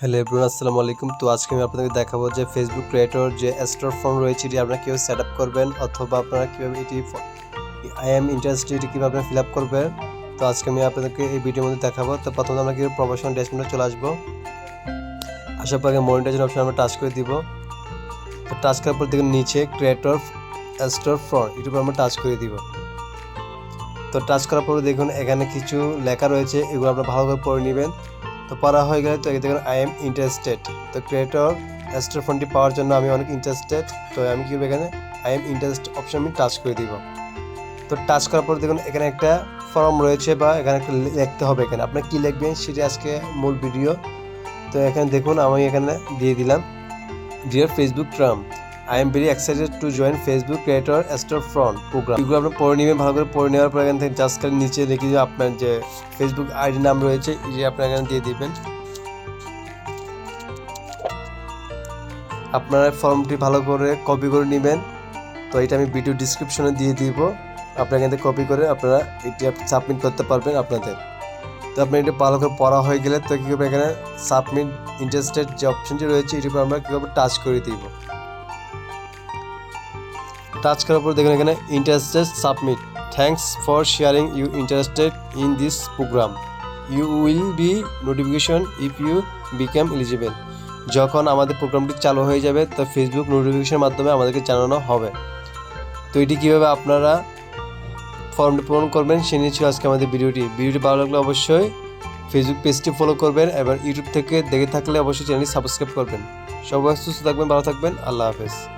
Hello everyone, আসসালামু আলাইকুম। তো আজকে আমি আপনাদেরকে দেখাবো যে ফেসবুক ক্রিয়েটর যে স্টোর ফর্ম রয়েছে, এটি আপনারা কীভাবে সেট আপ করবেন অথবা আপনারা কীভাবে এটি আই এম ইন্টারেস্টেড এটি কীভাবে আপনারা ফিল আপ করবেন। তো আজকে আমি আপনাদেরকে এই ভিডিওর মধ্যে দেখাবো। তো প্রথমে আমরা কীভাবে প্রফেশনাল ড্যাশবোর্ডে চলে আসব। আসার পর মনিটাইজেশন অপশন আমরা টাচ করে দিব। তো টাচ করার পর দেখুন নিচে ক্রিয়েটর স্টোর ফ্রন্ট এটির উপর আমরা টাচ করে দিব। তো টাচ করার পরে দেখুন এখানে কিছু লেখা রয়েছে, এগুলো আপনারা ভালো করে পড়ে নেবেন। তো পড়া হয়ে গেলে তো দেখুন আই এম ইন্টারেস্টেড তো ক্রিয়েটর স্টোর ফোনটি পাওয়ার জন্য আমি অনেক ইন্টারেস্টেড তো আমি কি এখানে? আই এম ইন্টারেস্ট অপশন আমি টাচ করে দিব। তো টাচ করার পর দেখুন এখানে একটা ফর্ম রয়েছে বা এখানে একটা লিখতে হবে এখানে। আপনি কি লিখবেন সেটি আজকে মূল ভিডিও তো এখানে দেখুন আমি এখানে দিয়ে দিলাম। Dear Facebook tram I am very excited to join Facebook creator store front program এগুলো আপনি পড়ে নেবেন, ভালো করে পড়ে নেওয়ার পর এখান থেকে জাস্ট খালি নিচে লিখে যে আপনার যে ফেসবুক আইডি নাম রয়েছে এটি আপনার এখানে দিয়ে দিবেন। আপনারা ফর্মটি ভালো করে কপি করে নেবেন। তো এটা আমি ভিডিও ডিসক্রিপশনে দিয়ে দিব। আপনারা এখান থেকে কপি করে আপনারা এটি সাবমিট করতে পারবেন আপনাদের। তো আপনি এটা ভালো করে পড়া হয়ে গেলে তো কী করবে এখানে সাবমিট ইন্টারেস্টেড যে অপশনটি রয়েছে, এটির উপর আমরা কীভাবে টাচ করে দিব। টাচ করার পর দেখুন এখানে interested submit thanks for sharing you interested in this program you will be notification if you become eligible যখন আমাদের প্রোগ্রামটি চালু হয়ে যাবে, তো ফেসবুক নোটিফিকেশনের মাধ্যমে আমাদেরকে জানানো হবে। তো এটি কীভাবে আপনারা ফর্মটি পূরণ করবেন, সে নিয়ে ছিল আজকে আমাদের ভিডিওটি। ভিডিওটি ভালো লাগলে অবশ্যই ফেসবুক পেজটি ফলো করবেন এবং ইউটিউব থেকে দেখে থাকলে অবশ্যই চ্যানেলটি সাবস্ক্রাইব করবেন। সবাই সুস্থ থাকবেন, ভালো থাকবেন, আল্লাহ হাফেজ।